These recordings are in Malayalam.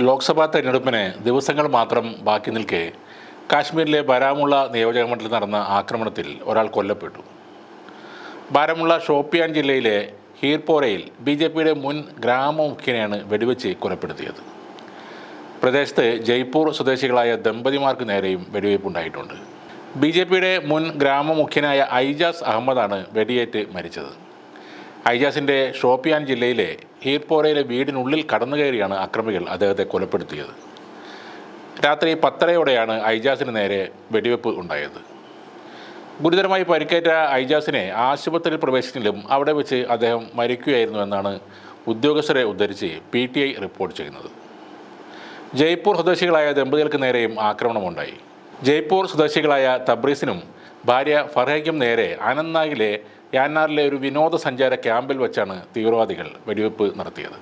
ലോക്സഭാ തെരഞ്ഞെടുപ്പിന് ദിവസങ്ങൾ മാത്രം ബാക്കി നിൽക്കെ കാശ്മീരിലെ ബാരാമുള്ള നിയോജക മണ്ഡലത്തിൽ നടന്ന ആക്രമണത്തിൽ ഒരാൾ കൊല്ലപ്പെട്ടു. ബാരാമുള്ള ഷോപ്പിയാൻ ജില്ലയിലെ ഹീർപോരയിൽ ബി ജെ പിയുടെ മുൻ ഗ്രാമമുഖ്യനെയാണ് വെടിവെച്ച് കൊലപ്പെടുത്തിയത്. പ്രദേശത്ത് ജയ്പൂർ സ്വദേശികളായ ദമ്പതിമാർക്ക് നേരെയും വെടിവയ്പുണ്ടായിട്ടുണ്ട് ബി ജെ പിയുടെ മുൻ ഗ്രാമമുഖ്യനായ ഐജാസ് അഹമ്മദാണ് വെടിയേറ്റ് മരിച്ചത്. ഐജാസിന്റെ ഷോപ്പിയാൻ ജില്ലയിലെ ഹീർപോരയിലെ വീടിനുള്ളിൽ കടന്നു കയറിയാണ് അക്രമികൾ അദ്ദേഹത്തെ കൊലപ്പെടുത്തിയത്. രാത്രി പത്തരയോടെയാണ് ഐജാസിന് നേരെ വെടിവെപ്പ് ഉണ്ടായത്. ഗുരുതരമായി പരിക്കേറ്റ ഐജാസിനെ ആശുപത്രിയിൽ പ്രവേശിച്ചെങ്കിലും അവിടെ വെച്ച് അദ്ദേഹം മരിക്കുകയായിരുന്നു എന്നാണ് ഉദ്യോഗസ്ഥരെ ഉദ്ധരിച്ച് പി ടി ഐ റിപ്പോർട്ട് ചെയ്യുന്നത്. ജയ്പൂർ സ്വദേശികളായ ദമ്പതികൾക്ക് നേരെയും ആക്രമണമുണ്ടായി. ജയ്പൂർ സ്വദേശികളായ തബ്രീസിനും ഭാര്യ ഫർഹയ്ക്കും നേരെ അനന്ത്നാഗിലെ യാന്നാറിലെ ഒരു വിനോദസഞ്ചാര ക്യാമ്പിൽ വെച്ചാണ് തീവ്രവാദികൾ വെടിവെപ്പ് നടത്തിയത്.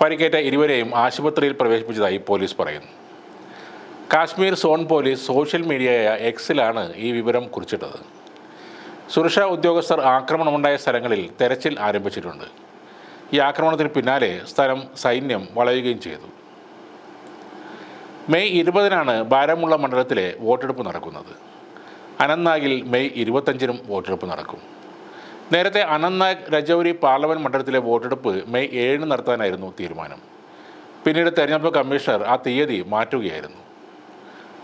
പരിക്കേറ്റ ഇരുവരെയും ആശുപത്രിയിൽ പ്രവേശിപ്പിച്ചതായി പോലീസ് പറയുന്നു. കാശ്മീർ സോൺ പോലീസ് സോഷ്യൽ മീഡിയയായ എക്സിലാണ് ഈ വിവരം കുറിച്ചിട്ടത്. സുരക്ഷാ ഉദ്യോഗസ്ഥർ ആക്രമണമുണ്ടായ സ്ഥലങ്ങളിൽ തെരച്ചിൽ ആരംഭിച്ചിട്ടുണ്ട്. ഈ ആക്രമണത്തിന് പിന്നാലെ സ്ഥലം സൈന്യം വളയുകയും ചെയ്തു. മെയ് ഇരുപതിനാണ് ഭാരമുള്ള മണ്ഡലത്തിലെ വോട്ടെടുപ്പ് നടക്കുന്നത്. അനന്ത്നാഗിൽ മെയ് ഇരുപത്തഞ്ചിനും വോട്ടെടുപ്പ് നടക്കും. നേരത്തെ അനന്ത്നാഗ് രജൌരി പാർലമെന്റ് മണ്ഡലത്തിലെ വോട്ടെടുപ്പ് മെയ് ഏഴിന് നടത്താനായിരുന്നു തീരുമാനം. പിന്നീട് തെരഞ്ഞെടുപ്പ് കമ്മീഷണർ ആ തീയതി മാറ്റുകയായിരുന്നു.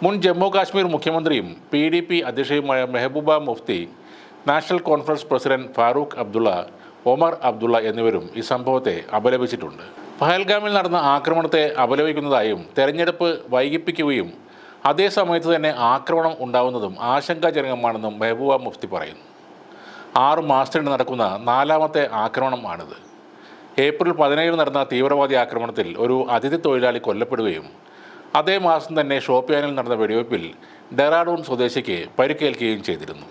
മുൻ ജമ്മു കാശ്മീർ മുഖ്യമന്ത്രിയും P D P അധ്യക്ഷയുമായ Mehbooba Mufti national conference president Farooq Abdullah Omar Abdullah എന്നിവരും ഈ സംഭവത്തെ അപലപിച്ചിട്ടുണ്ട്. പഹൽഗാമിൽ നടന്ന ആക്രമണത്തെ അപലപിക്കുന്നതായും തെരഞ്ഞെടുപ്പ് വൈകിപ്പിക്കുകയും അതേ സമയത്ത് തന്നെ ആക്രമണം ഉണ്ടാവുന്നതും ആശങ്കാജനകമാണെന്നും മെഹബൂബ മുഫ്തി പറയുന്നു. ആറ് മാസത്തിനിടെ നടക്കുന്ന നാലാമത്തെ ആക്രമണമാണിത് ഏപ്രിൽ പതിനേഴിന് നടന്ന തീവ്രവാദി ആക്രമണത്തിൽ ഒരു അതിഥി തൊഴിലാളി കൊല്ലപ്പെടുകയും അതേ മാസം തന്നെ ഷോപ്പിയാനിൽ നടന്ന വെടിവയ്പ്പിൽ ഡെറാഡൂൺ സ്വദേശിക്ക് പരിക്കേൽക്കുകയും ചെയ്തിരുന്നു.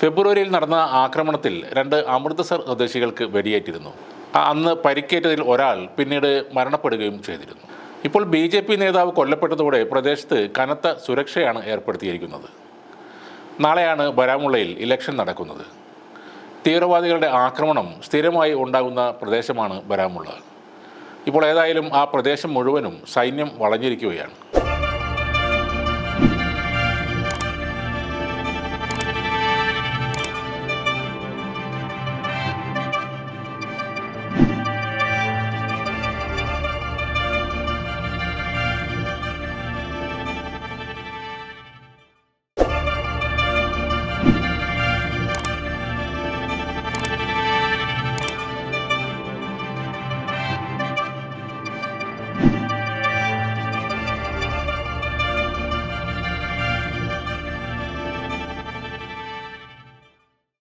ഫെബ്രുവരിയിൽ നടന്ന ആക്രമണത്തിൽ രണ്ട് അമൃത്സർ സ്വദേശികൾക്ക് വെടിയേറ്റിരുന്നു. അന്ന് പരിക്കേറ്റതിൽ ഒരാൾ പിന്നീട് മരണപ്പെടുകയും ചെയ്തിരുന്നു. ഇപ്പോൾ ബി ജെ പി നേതാവ് കൊല്ലപ്പെട്ടതോടെ പ്രദേശത്ത് കനത്ത സുരക്ഷയാണ് ഏർപ്പെടുത്തിയിരിക്കുന്നത്. നാളെയാണ് ബരാമുള്ളയിൽ ഇലക്ഷൻ നടക്കുന്നത്. തീവ്രവാദികളുടെ ആക്രമണം സ്ഥിരമായി ഉണ്ടാകുന്ന പ്രദേശമാണ് ബരാമുള്ള. ഇപ്പോൾ ഏതായാലും ആ പ്രദേശം മുഴുവനും സൈന്യം വളഞ്ഞിരിക്കുകയാണ്.